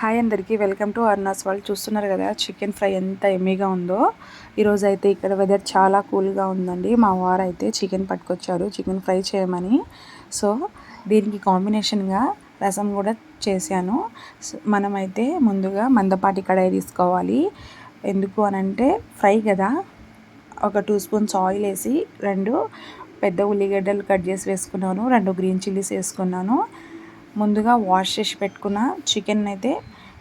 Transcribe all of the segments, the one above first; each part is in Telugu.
హాయ్ అందరికీ వెల్కమ్ టు అర్నాస్ వాళ్ళు చూస్తున్నారు కదా చికెన్ ఫ్రై ఎంత ఎమ్మీగా ఉందో. ఈరోజు అయితే ఇక్కడ వెదర్ చాలా కూల్గా ఉందండి. మా వారు అయితే చికెన్ పట్టుకొచ్చారు చికెన్ ఫ్రై చేయమని. సో దీనికి కాంబినేషన్గా రసం కూడా చేశాను. మనమైతే ముందుగా మందపాటి కడాయి తీసుకోవాలి. ఎందుకు అనంటే ఫ్రై కదా. ఒక టూ స్పూన్స్ ఆయిల్ వేసి రెండు పెద్ద ఉల్లిగడ్డలు కట్ చేసి వేసుకున్నాను రెండు గ్రీన్ చిల్లీస్ వేసుకున్నాను. ముందుగా వాష్ చేసి పెట్టుకున్న చికెన్ అయితే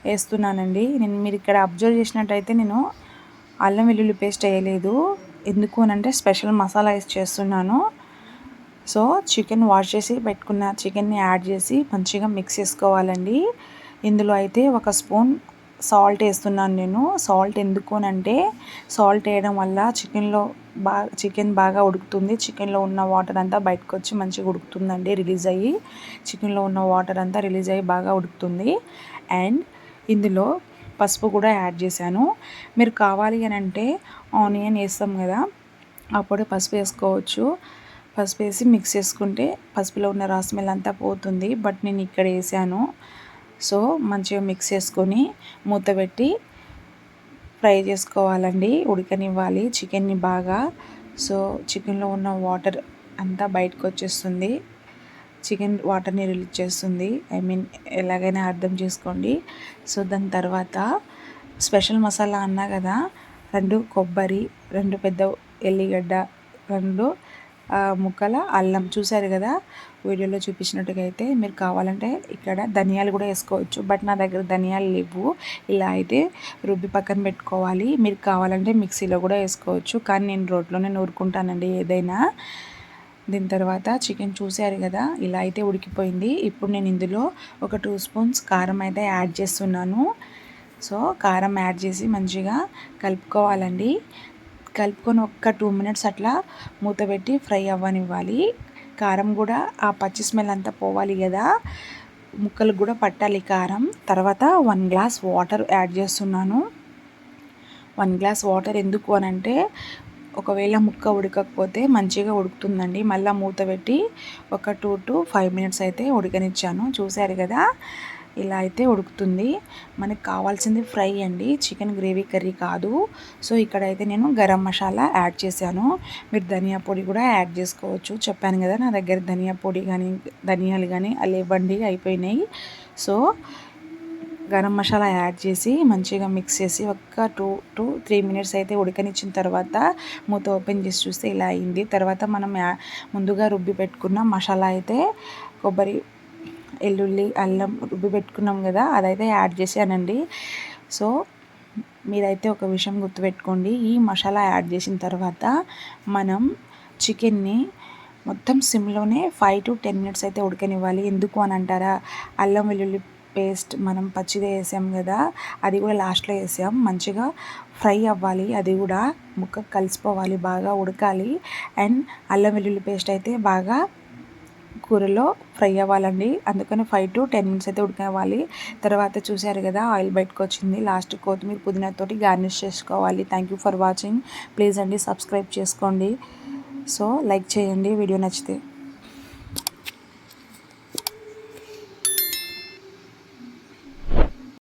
వేస్తున్నానండి. నేను మీరు ఇక్కడ అబ్జర్వ్ చేసినట్టయితే నేను అల్లం వెల్లుల్లి పేస్ట్ వేయలేదు. ఎందుకు అని అంటే స్పెషల్ మసాలా వేసి చేస్తున్నాను. సో చికెన్ వాష్ చేసి పెట్టుకున్న చికెన్ని యాడ్ చేసి మంచిగా మిక్స్ చేసుకోవాలండి. ఇందులో అయితే ఒక స్పూన్ సాల్ట్ వేస్తున్నాను నేను. సాల్ట్ ఎందుకు అని అంటే సాల్ట్ వేయడం వల్ల చికెన్లో బాగా చికెన్ బాగా ఉడుకుతుంది. చికెన్లో ఉన్న వాటర్ అంతా బయటకు వచ్చి మంచిగా ఉడుకుతుందండి రిలీజ్ అయ్యి. చికెన్లో ఉన్న వాటర్ అంతా రిలీజ్ అయ్యి బాగా ఉడుకుతుంది. అండ్ ఇందులో పసుపు కూడా యాడ్ చేశాను. మీరు కావాలి అని అంటే ఆనియన్ వేస్తాం కదా అప్పుడు పసుపు వేసుకోవచ్చు. పసుపు వేసి మిక్స్ చేసుకుంటే పసుపులో ఉన్న రాస్మెల్ అంతా పోతుంది. బట్ నేను ఇక్కడ వేసాను. సో మంచిగా మిక్స్ చేసుకొని మూత పెట్టి ఫ్రై చేసుకోవాలండి. ఉడకనివ్వాలి. చికెన్ని బాగా. సో చికెన్లో ఉన్న వాటర్ అంతా బయటకు వచ్చేస్తుంది. చికెన్ వాటర్ని రిలీజ్ చేస్తుంది. ఐ మీన్ ఎలాగైనా అర్థం చేసుకోండి. సో దాని తర్వాత స్పెషల్ మసాలా అన్నా కదా రెండు కొబ్బరి రెండు పెద్ద ఎల్లిగడ్డ రెండు ముక్కల అల్లం చూశారు కదా? వీడియోలో చూపించినట్టుగా అయితే మీరు కావాలంటే ఇక్కడ ధనియాలు కూడా వేసుకోవచ్చు. బట్ నా దగ్గర ధనియాలు లేవు. ఇలా అయితే రుబ్బి పక్కన పెట్టుకోవాలి. మీరు కావాలంటే మిక్సీలో కూడా వేసుకోవచ్చు. కానీ నేను రోట్లోనే నూరుకుంటానండి ఏదైనా. దీని తర్వాత చికెన్ చూసారు కదా? ఇలా అయితే ఉడికిపోయింది. ఇప్పుడు నేను ఇందులో ఒక టూ స్పూన్స్ కారం అయితే యాడ్ చేస్తున్నాను. సో కారం యాడ్ చేసి మంచిగా కలుపుకోవాలండి. కలుపుకొని ఒక్క టూ మినిట్స్ అట్లా మూత పెట్టి ఫ్రై అవ్వనివ్వాలి. కారం కూడా ఆ పచ్చి స్మెల్ అంతా పోవాలి కదా. ముక్కలకు కూడా పట్టాలి కారం. తర్వాత వన్ గ్లాస్ వాటర్ యాడ్ చేస్తున్నాను. వన్ గ్లాస్ వాటర్ ఎందుకు అని అంటే ఒకవేళ ముక్క ఉడకకపోతే మంచిగా ఉడుకుతుందండి. మళ్ళీ మూత పెట్టి ఒక టూ టు ఫైవ్ మినిట్స్ అయితే ఉడకనిచ్చాను. చూశారు కదా? ఇలా అయితే ఉడుకుతుంది. మనకి కావాల్సింది ఫ్రై అండి. చికెన్ గ్రేవీ కర్రీ కాదు. సో ఇక్కడైతే నేను గరం మసాలా యాడ్ చేశాను. మీరు ధనియా పొడి కూడా యాడ్ చేసుకోవచ్చు. చెప్పాను కదా నా దగ్గర ధనియా పొడి కానీ ధనియాలు కానీ లేవండి అయిపోయినాయి. సో గరం మసాలా యాడ్ చేసి మంచిగా మిక్స్ చేసి ఒక్క టూ టు త్రీ మినిట్స్ అయితే ఉడకనిచ్చిన తర్వాత మూత ఓపెన్ చేసి చూస్తే ఇలా అయింది. తర్వాత మనం ముందుగా రుబ్బి పెట్టుకున్న మసాలా అయితే కొబ్బరి ఎల్లుల్లి అల్లం రుబ్బి పెట్టుకున్నాం కదా అదైతే యాడ్ చేశానండి. సో మీరైతే ఒక విషయం గుర్తుపెట్టుకోండి ఈ మసాలా యాడ్ చేసిన తర్వాత మనం చికెన్ని మొత్తం సిమ్లోనే ఫైవ్ టు టెన్ మినిట్స్ అయితే ఉడకనివ్వాలి. ఎందుకు అని అంటారా? అల్లం వెల్లుల్లి పేస్ట్ మనం పచ్చిదే వేసాం కదా అది కూడా లాస్ట్లో వేసాం. మంచిగా ఫ్రై అవ్వాలి అది కూడా ముక్క కలిసిపోవాలి బాగా ఉడకాలి. అండ్ అల్లం వెల్లుల్లి పేస్ట్ అయితే బాగా కూరలో ఫ్రై అవ్వాలండి. అందుకని ఫైవ్ టు టెన్ మినిట్స్ అయితే ఉడకనివ్వాలి. తర్వాత చూశారు కదా ఆయిల్ బయటకు వచ్చింది. లాస్ట్ కొత్తిమీర పుదీనాతోటి గార్నిష్ చేసుకోవాలి. Thank you for watching please అండి సబ్స్క్రైబ్ చేసుకోండి. సో లైక్ చేయండి. వీడియో నచ్చితే.